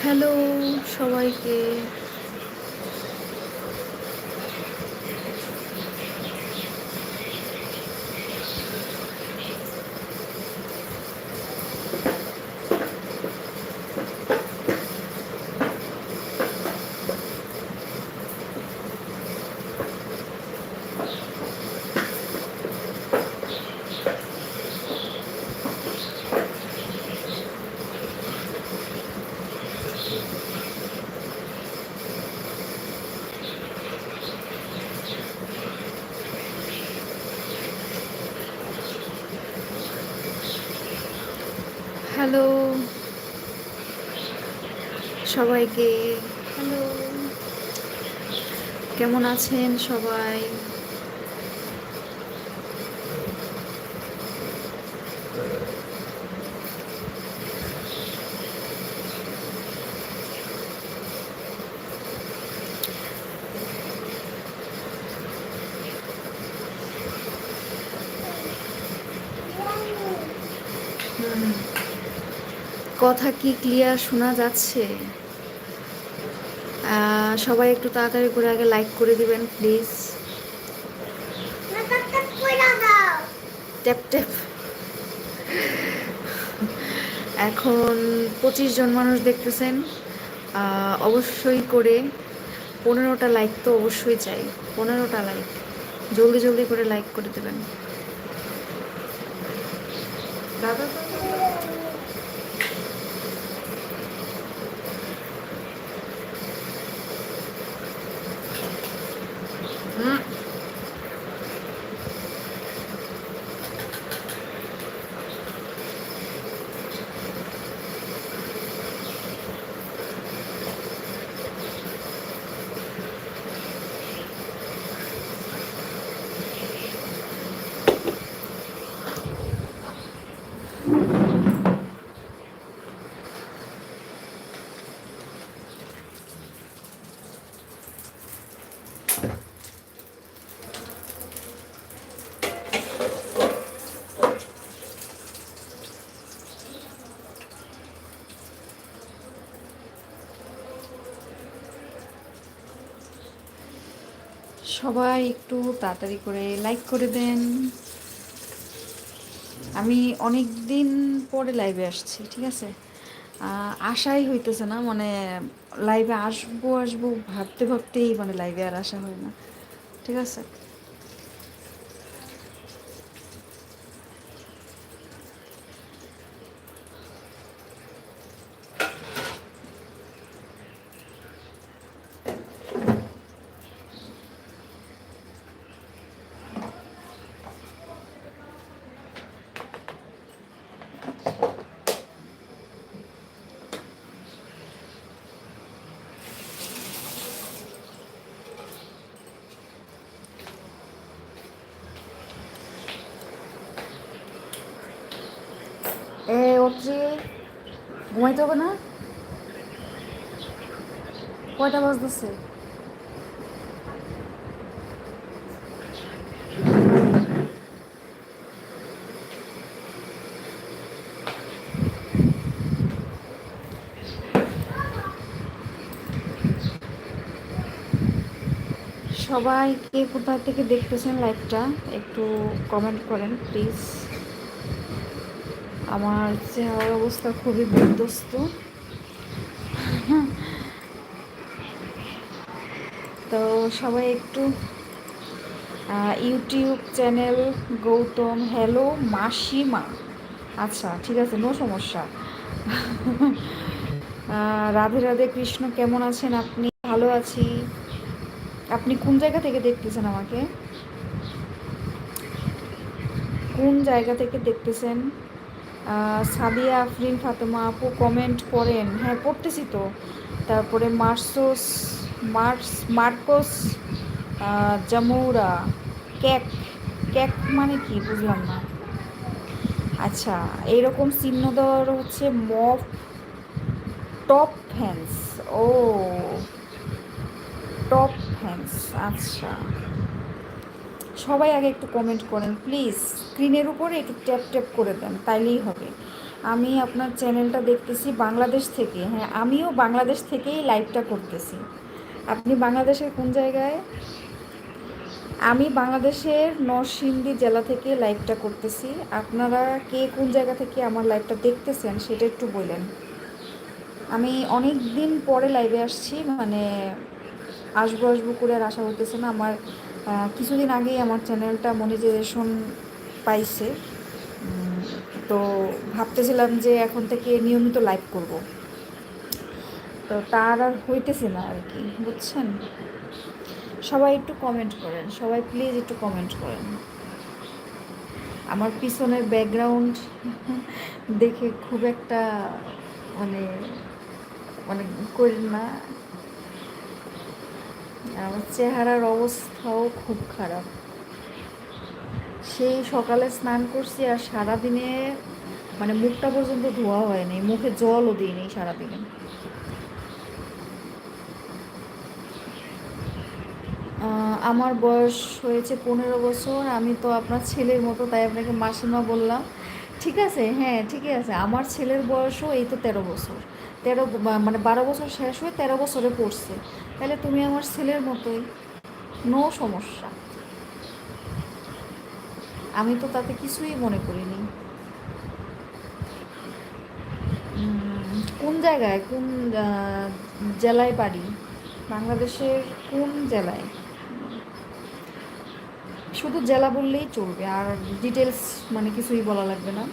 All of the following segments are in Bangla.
হ্যালো সবাইকে। হ্যালো। সবাইকে হ্যালো। কেমন আছেন সবাই? কথা কি ক্লিয়ার শোনা যাচ্ছে? সবাই একটু তাড়াতাড়ি করে আগে লাইক করে দিবেন প্লিজ ট্যাপ ট্যাপ এখন পঁচিশ জন মানুষ দেখতেছেন অবশ্যই করে পনেরোটা লাইক তো অবশ্যই চাই, পনেরোটা লাইক জলদি জলদি করে লাইক করে দেবেন। দাদা সবাই একটু তাড়াতাড়ি করে লাইক করে দেন। আমি অনেক দিন পরে লাইভে আসছি, ঠিক আছে? আশাই হইতেছে না মানে লাইভে আসব আসব, ভাবতে, ভাবতেই মানে লাইভে আর আসা হয় না, ঠিক আছে? রত্রে ঘুমাইতে হবে না কয়টা বাজতেছে সবাই কে কোথা থেকে দেখতেছেন লাইভটা একটু কমেন্ট করেন প্লিজ আমার চেহারার অবস্থা খুবই বিধ্বস্ত। তো সবাই একটু ইউটিউব চ্যানেল গৌতম, হ্যালো মাসিমা। আচ্ছা ঠিক আছে, নো সমস্যা। রাধে রাধে কৃষ্ণ, কেমন আছেন আপনি? ভালো আছি। আপনি কোন জায়গা থেকে দেখতেছেন আমাকে? কোন জায়গা থেকে দেখতেছেন? সাদিয়া, আফরিন, ফাতেমা আপু কমেন্ট করেন হ্যাঁ পড়তেছি তো। তারপরে মার্সোস, মার্স, মার্কোস জামৌরা, ক্যাক ক্যাক মানে কি বুঝলাম না। আচ্ছা এইরকম চিহ্ন দেওয়ার হচ্ছে মফ টপ ফ্যান্স, ও, টপ ফ্যান্স আচ্ছা। সবাই আগে একটু কমেন্ট করেন প্লিজ স্ক্রিনের উপরে একটু ট্যাপ ট্যাপ করে দেন, তাইলেই হবে। আমি আপনার চ্যানেলটা দেখতেছি বাংলাদেশ থেকে হ্যাঁ আমিও বাংলাদেশ থেকেই লাইভটা করতেছি। আপনি বাংলাদেশের কোন জায়গায়? আমি বাংলাদেশের নরসিংদী জেলা থেকে লাইভটা করতেছি। আপনারা কে কোন জায়গা থেকে আমার লাইভটা দেখতেছেন, সেটা একটু বললেন আমি অনেক দিন পরে লাইভে আসছি মানে আসব আসব করে আর আশা হতেছে না, আমার কিছুদিন আগেই আমার চ্যানেলটা মনিটাইজেশন পাইছে। তো ভাবতেছিলাম যে এখন থেকে নিয়মিত লাইভ করব। তো তার আর হইতেছে না আর কি, বুঝছেন? সবাই একটু কমেন্ট করেন, সবাই প্লিজ একটু কমেন্ট করেন। আমার পিছনের ব্যাকগ্রাউন্ড দেখে খুব একটা মানে মানে করেন না। আমার চেহারার অবস্থাও খুব খারাপ। সেই সকালে স্নান করছি আর সারাদিনে মানে মুখটা পর্যন্ত ধোয়া হয়নি মুখে জলও দিইনি সারাদিনে। আমার বয়স হয়েছে পনেরো বছর, আমি তো আপনার ছেলের মতো, তাই আপনাকে মাসিমা বললাম। ঠিক আছে হ্যাঁ ঠিকই আছে, আমার ছেলের বয়সও এই তো তেরো বছর। তেরো মানে বারো বছর শেষ হয়ে তেরো বছরে পড়ছে। তাহলে তুমি আমার ছেলের মতোই। নো সমস্যা। আমি তো তাতে কিছুই মনে করিনি। কোন জায়গায়? কোন জেলায় বাড়ি বাংলাদেশের কোন জেলায়? শুধু জেলা বললেই চলবে, আর ডিটেলস মানে কিছুই বলা লাগবে না।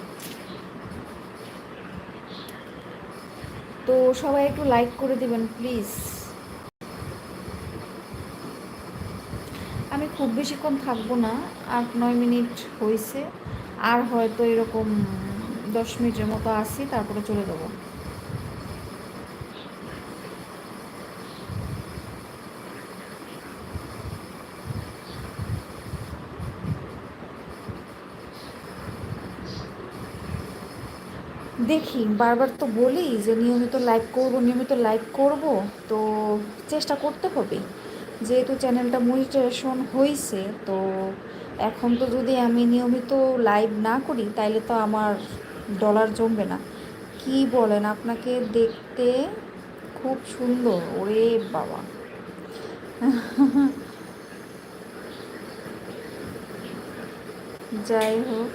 তো সবাই একটু লাইক করে দেবেন প্লিজ আমি খুব বেশিক্ষণ থাকব না, আট, নয় মিনিট হয়েছে আর হয়তো এরকম দশ মিনিটের মতো আসি তারপরে চলে যাব। দেখি, বারবার তো বলি যে নিয়মিত লাইক করব, নিয়মিত লাইক করব, তো চেষ্টা করতে হবে। যেহেতু চ্যানেলটা মনিটাইজেশন হয়েছে তো এখন তো যদি আমি নিয়মিত লাইভ না করি, তাইলে তো আমার ডলার জমবে না। কি বলেন, আপনাকে দেখতে খুব সুন্দর, ওরে বাবা। যাই হোক।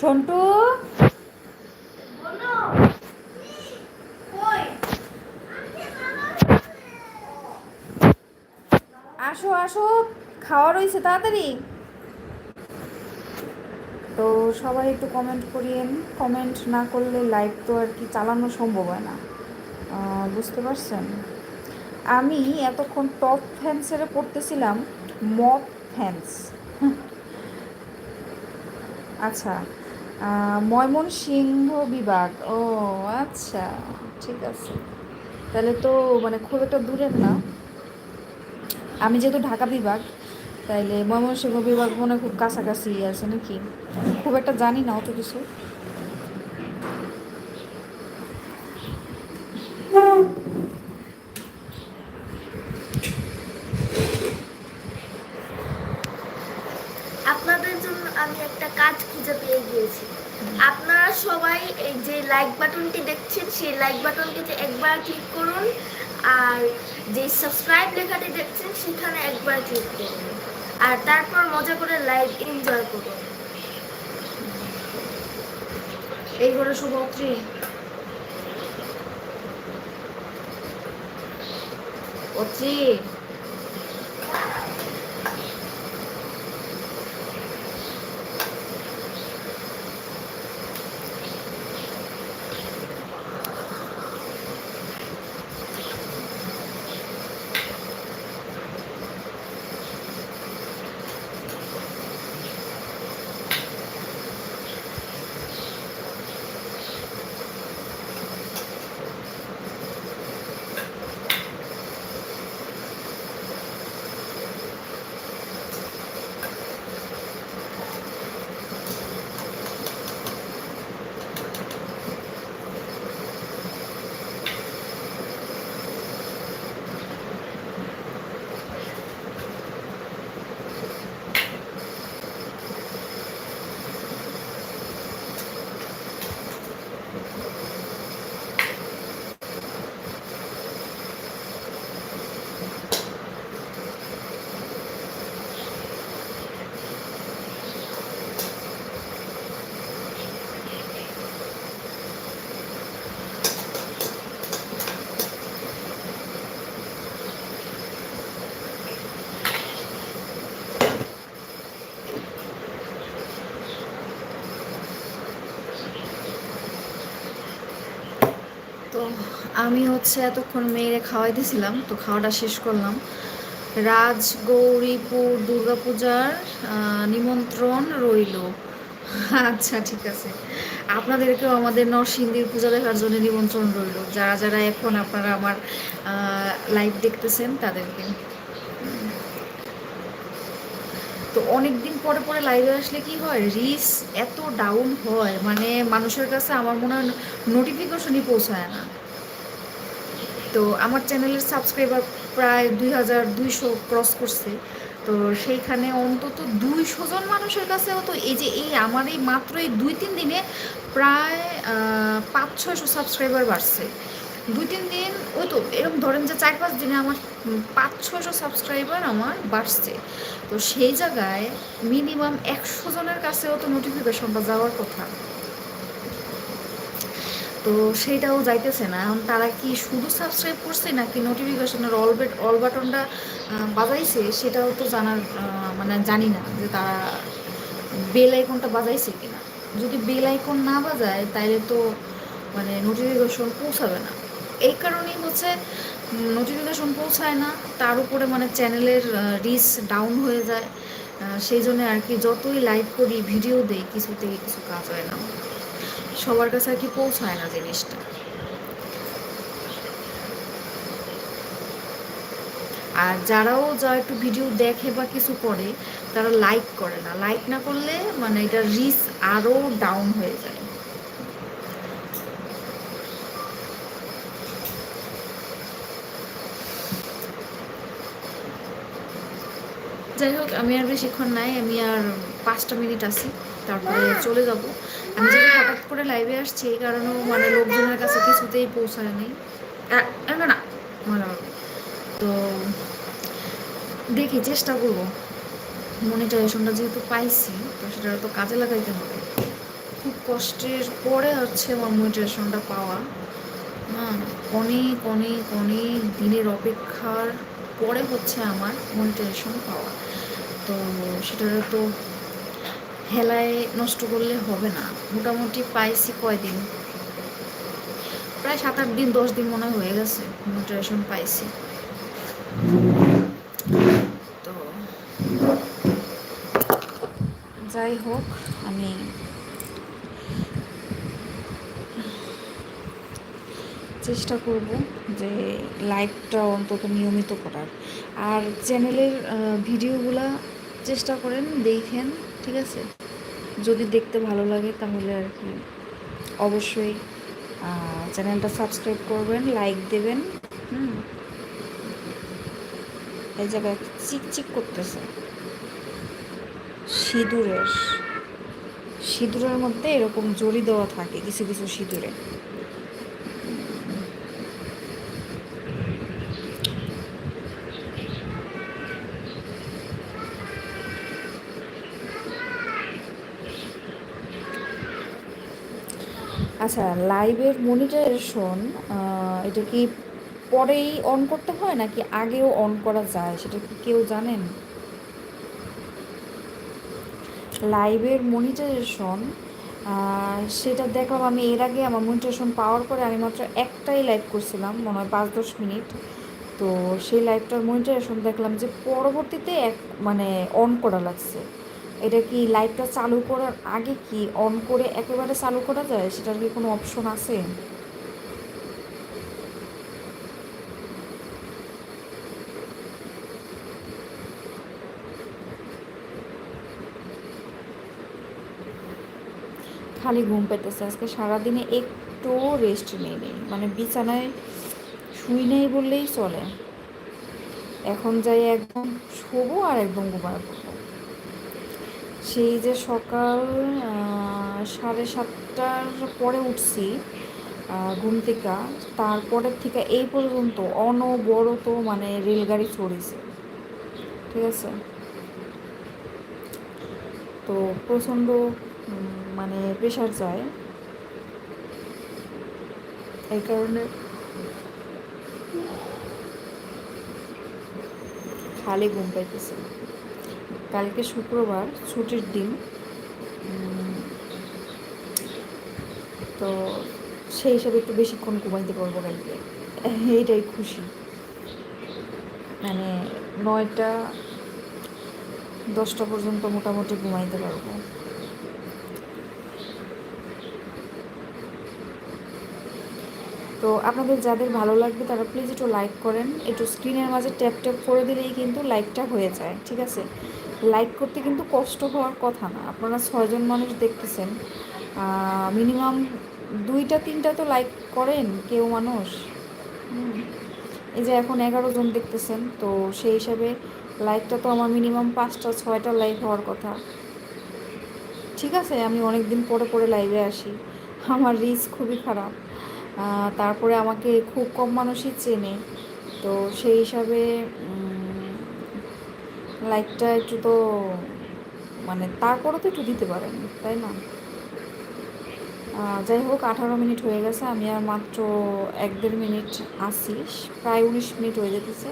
সন্টু? আসো আসো। খাওয়া রয়েছে তাড়াতাড়ি। তো সবাই একটু কমেন্ট করিয়েন। কমেন্ট না করলে লাইভ তো আর কি চালানো সম্ভব হয় না। বুঝতে পারছেন? আমি এতক্ষণ টপ ফ্যান্সের পড়তেছিলাম মপ ফ্যান্স আচ্ছা। ময়মনসিংহ বিভাগ। ও আচ্ছা ঠিক আছে। তাহলে তো মানে খুব একটা দূরের না। আমি যেহেতু ঢাকা বিভাগ, তাইলে ময়মনসিংহ বিভাগ মনে খুব কাছাকাছি আছে নাকি? খুব একটা জানি না অত কিছু আপনাদের জন্য আমি একটা কাজ খুঁজে পেয়ে গিয়েছি। আপনারা সবাই এই যে লাইক বাটনটি দেখছেন, সেই লাইক বাটনটিতে একবার ক্লিক করুন আর যে সাবস্ক্রাইব লেখাটি দেখছেন, সেখানে একবার ক্লিক করুন। আর তারপর মজা করে লাইভ এনজয় করুন। এই ঘরে শুভত্রী অত্রি তো আমি হচ্ছে এতক্ষণ মেয়েরে খাওয়াই দিয়েছিলাম তো খাওয়াটা শেষ করলাম। রাজ, গৌরীপুর, দুর্গাপূজার নিমন্ত্রণ রইল। আচ্ছা ঠিক আছে। আপনাদেরকেও আমাদের নরসিংদীর পূজা দেখার জন্য নিমন্ত্রণ রইল। যারা যারা এখন আপনারা আমার লাইভ দেখতেছেন, তাদেরকে। তো অনেক দিন পরে পরে লাইভে আসলে কি হয়? রিস এত ডাউন হয়। মানে মানুষের কাছে আমার মনে হয় নোটিফিকেশনই পৌঁছায় না। তো আমার চ্যানেলের সাবস্ক্রাইবার প্রায় দুই হাজার দুইশো ক্রস করছে। তো সেইখানে অন্তত দুইশো জন মানুষের কাছেও তো এই যে এই আমার এই মাত্র এই দুই তিন দিনে প্রায় পাঁচ ছয়শো সাবস্ক্রাইবার বাড়ছে। দুই তিন দিন, ওই তো এরকম ধরেন যে চার পাঁচ দিনে আমার পাঁচ ছয়শো সাবস্ক্রাইবার আমার বাড়ছে। তো সেই জায়গায় মিনিমাম একশো জনের কাছেও তো নোটিফিকেশনটা যাওয়ার কথা। তো সেইটাও যাইতেছে না। এখন তারা কি শুধু সাবস্ক্রাইব করছে নাকি নোটিফিকেশনের অল বেট অল বাটনটা বাজাইছে? সেটাও তো জানার মানে জানি না যে তারা বেল আইকনটা বাজাইছে কিনা। যদি বেল আইকন না বাজায় তাহলে তো মানে নোটিফিকেশন পৌঁছাবে না। এই কারণেই হচ্ছে নোটিফিকেশন পৌঁছায় না, তার উপরে মানে চ্যানেলের রিচ ডাউন হয়ে যায়। সেই জন্য আর কি যতই লাইভ করি ভিডিও দেই, কিছুতেই কিছু কাজ হয় না। সবার কাছে আর কি পৌঁছায় না জিনিসটা। আর যারাও যা একটু ভিডিও দেখে বা কিছু করে, তারা লাইক করে না। লাইক না করলে মানে এটা রিচ আরও ডাউন হয়ে যায়। যাই হোক, আমি আর বেশিক্ষণ নাই, আমি আর পাঁচটা মিনিট আছি। তারপরে চলে যাব। আমি যেটা হঠাৎ করে লাইভে আসছি, এই কারণেও মানে লোকজনের কাছে কিছুতেই পৌঁছায় নেই। না না মানে তো দেখি, চেষ্টা করব। মনিটাইজেশনটা যেহেতু পাইছি, তো সেটা তো কাজে লাগাইতে হবে। খুব কষ্টের পরে হচ্ছে আমার মনিটাইজেশনটা পাওয়া। হ্যাঁ অনেক অনেক অনেক দিনের অপেক্ষার পরে হচ্ছে আমার মনিটাইজেশন পাওয়া। তো সেটা তো হেলায় নষ্ট করলে হবে না। মোটামুটি পাইছি কয়দিন? প্রায় সাত আট দিন, দশ দিন মনে হয় গেছে মনিটাইজেশন পাইছি। তো যাই হোক, আমি চেষ্টা করব যে লাইভটা অন্তত নিয়মিত করার। আর চ্যানেলের ভিডিওগুলা চেষ্টা করেন, দেখেন ঠিক আছে? যদি দেখতে ভালো লাগে তাহলে আর কি। অবশ্যই চ্যানেলটা সাবস্ক্রাইব করবেন, লাইক দেবেন, হুম। এই জায়গায় চিকচিক করতেছে। সিঁদুরের সিঁদুরের মধ্যে এরকম জড়ি দেওয়া থাকে, কিছু কিছু সিঁদুরে। আচ্ছা লাইভের মনিটাইজেশন এটা কি পরেই অন করতে হয় নাকি আগেও অন করা যায়? সেটা কি কেউ জানেন? লাইভের মনিটাইজেশন সেটা দেখলাম আমি এর আগে। আমার মনিটাইজেশন পাওয়ার পরে আমি মাত্র একটাই লাইভ করছিলাম, মনে হয় পাঁচ দশ মিনিট। তো সেই লাইভটার মনিটাইজেশন দেখলাম যে পরবর্তীতে এক মানে অন করা লাগছে। এটা কি লাইটটা চালু করার আগে কি অন করে একেবারে চালু করা যায়? সেটার কি কোনো অপশন আছে? খালি ঘুম পেতেছে। আজকে সারাদিনে একটু রেস্ট নেই নেই। মানে বিছানায় শুই নেই বললেই চলে। এখন যাই একদম শোবো আর একদম ঘুমায় পড়ব সেই যে সকাল সাড়ে সাতটার পরে উঠছি ঘুম থেকে। তারপরের থেকে এই পর্যন্ত অনবরত মানে রেলগাড়ি চড়েছে। ঠিক আছে? তো প্রচণ্ড মানে প্রেশার যায়। এই কারণে খালি ঘুম পাইতেছে। কালকে শুক্রবার, ছুটির দিন। তো সেই হিসাবে একটু বেশিক্ষণ ঘুমাইতে পারব কালকে। এইটাই খুশি। মানে নয়টা, দশটা পর্যন্ত মোটামুটি ঘুমাইতে পারব। তো আপনাদের যাদের ভালো লাগবে তারা প্লিজ একটু লাইক করেন। একটু স্ক্রিনের মাঝে ট্যাপ ট্যাপ করে দিলেই কিন্তু লাইকটা হয়ে যায়, ঠিক আছে? লাইক করতে কিন্তু কষ্ট হওয়ার কথা না। আপনারা ছয়জন মানুষ দেখতেছেন। মিনিমাম দুইটা, তিনটা তো লাইক করেন কেউ মানুষ। এই যে এখন এগারো জন দেখতেছেন, তো সেই হিসাবে লাইকটা তো আমার মিনিমাম পাঁচটা, ছয়টা লাইক হওয়ার কথা। ঠিক আছে, আমি অনেক দিন পরে পরে লাইভে আসি। আমার রিচ খুবই খারাপ। তারপরে আমাকে খুব কম মানুষই চেনে। তো সেই হিসাবে লাইকটা একটু তো মানে তারপরে তো একটু দিতে পারেন, তাই না? যাই হোক, আঠারো মিনিট হয়ে গেছে, আমি আর মাত্র এক দেড় মিনিট আসি প্রায় উনিশ মিনিট হয়ে যেতেছে।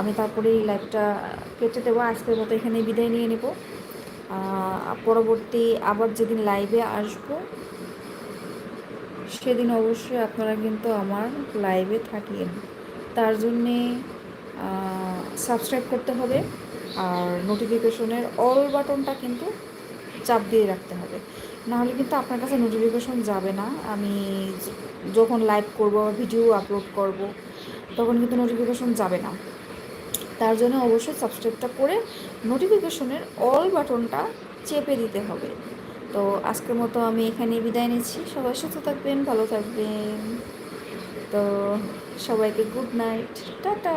আমি তারপরে এই লাইভটা কেটে দেবো, আজকের মতো এখানে বিদায় নিয়ে নেব। পরবর্তী আবার যেদিন লাইভে আসব, সেদিন অবশ্যই আপনারা কিন্তু আমার লাইভে থাকিয়েন তার জন্যে সাবস্ক্রাইব করতে হবে আর নোটিফিকেশনের অল বাটনটা কিন্তু চাপ দিয়ে রাখতে হবে। নাহলে কিন্তু আপনার কাছে নোটিফিকেশন যাবে না। আমি যখন লাইভ করব ভিডিও আপলোড করব, তখন কিন্তু নোটিফিকেশন যাবে না। তার জন্য অবশ্যই সাবস্ক্রাইবটা করে নোটিফিকেশনের অল বাটনটা চেপে দিতে হবে। তো আজকের মতো আমি এখানে বিদায় নিচ্ছি। সবাই সুস্থ থাকবেন, ভালো থাকবেন। তো সবাইকে গুড নাইট টাটা।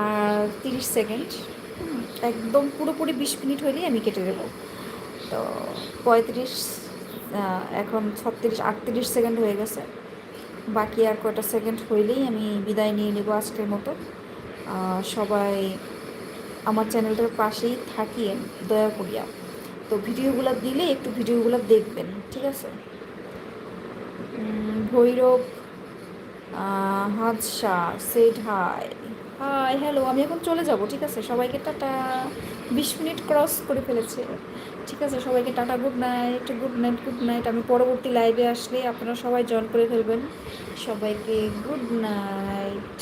আর তিরিশ সেকেন্ড। একদম পুরোপুরি বিশ মিনিট হলেই আমি কেটে দেবো। তো পঁয়ত্রিশ এখন ছত্রিশ, আটত্রিশ সেকেন্ড হয়ে গেছে। বাকি আর কয়টা সেকেন্ড হইলেই আমি বিদায় নিয়ে নেব আজকের মতো। সবাই আমার চ্যানেলটার পাশেই থাকিয়ে দয়া করিয়া। তো ভিডিওগুলো দিলে একটু ভিডিওগুলো দেখবেন, ঠিক আছে? ভৈরব হাদশা সেট হাই হাই হ্যালো আমি এখন চলে যাব, ঠিক আছে? সবাইকে টাটা। বিশ মিনিট ক্রস করে ফেলেছে। ঠিক আছে? সবাইকে tata good night good night good night আমি পরবর্তী লাইভে আসলে আপনারা সবাই জয়েন করে ফেলবেন। সবাইকে গুড নাইট